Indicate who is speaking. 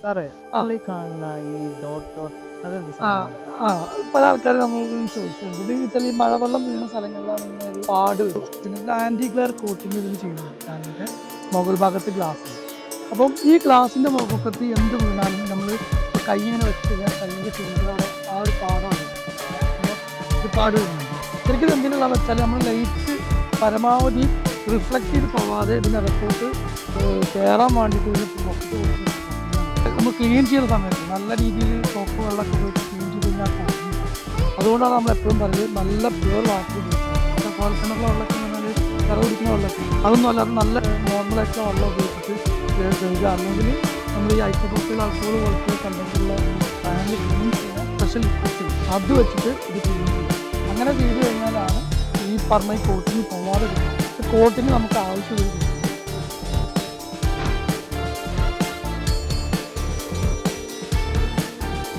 Speaker 1: സാറേ ഈ കാണുന്ന ഈ ഡോട്ടോ
Speaker 2: പല ആൾക്കാർ നമ്മൾ ചോദിച്ചിട്ടുണ്ട്. ഇത് വെച്ചാൽ ഈ മഴവെള്ളം വീണ സ്ഥലങ്ങളിലാണ് ഇങ്ങനെ ഒരു പാട് വരും പിന്നെ ആന്റി ഗ്ലെയർ കോട്ടിങ് ചെയ്യുന്നുണ്ട് ഫാനിന്റെ മുകൾ ഭാഗത്ത് ഗ്ലാസ് അപ്പം ഈ ഗ്ലാസിന്റെ മുഖത്ത് എന്ത് വീണാലും നമ്മൾ കൈ ഇങ്ങനെ വെച്ച് കഴിഞ്ഞാൽ കൈയിന്റെ ചുണ്ടിലൂടെ ആ ഒരു പാടാണ്. ഒരു പാട് വരുന്നുണ്ട്. ശരിക്കും എന്തിനുള്ള വെച്ചാൽ നമ്മൾ ലൈറ്റ് പരമാവധി റിഫ്ലക്റ്റ് ചെയ്ത് പോവാതെ ഇതിനകത്തോട്ട് കയറാൻ വേണ്ടിയിട്ട് ഇതിന് ക്ലീൻ ചെയ്യുന്ന സമയത്ത് നല്ല രീതിയിൽ സോപ്പ് വെള്ളമൊക്കെ ഉപയോഗിച്ച് ക്ലീൻ ചെയ്ത് കഴിഞ്ഞാൽ അതുകൊണ്ടാണ് നമ്മൾ എപ്പോഴും പറയുന്നത് നല്ല പ്യുവർ വാട്ടർ ഉപയോഗിക്കുക കോലക്കിണറിലെ വെള്ളമൊക്കെ പറഞ്ഞാൽ കറ കുടിക്കുന്ന വെള്ളമൊക്കെ. അതൊന്നും അല്ലാതെ നല്ല നോർമലായിട്ടുള്ള വെള്ളം ഉപയോഗിച്ചിട്ട് കഴുകുക അല്ലെങ്കിൽ നമ്മൾ ഈ ഐസോട്ടോപ്പിൽ ആൾക്കോൾ പോലത്തെ കണ്ടിട്ടുള്ള ഫാമിലി ക്ലീൻ ചെയ്യുന്ന സ്പെഷ്യൽ ലിക്വിഡ്സ് അത് വെച്ചിട്ട് ഇത് ക്ലീൻ ചെയ്യുക. അങ്ങനെ ചെയ്ത് കഴിഞ്ഞാലാണ് ഈ പറഞ്ഞ കോട്ടിന് പോവാതെ കോട്ടിന് നമുക്ക് ആവശ്യം വരും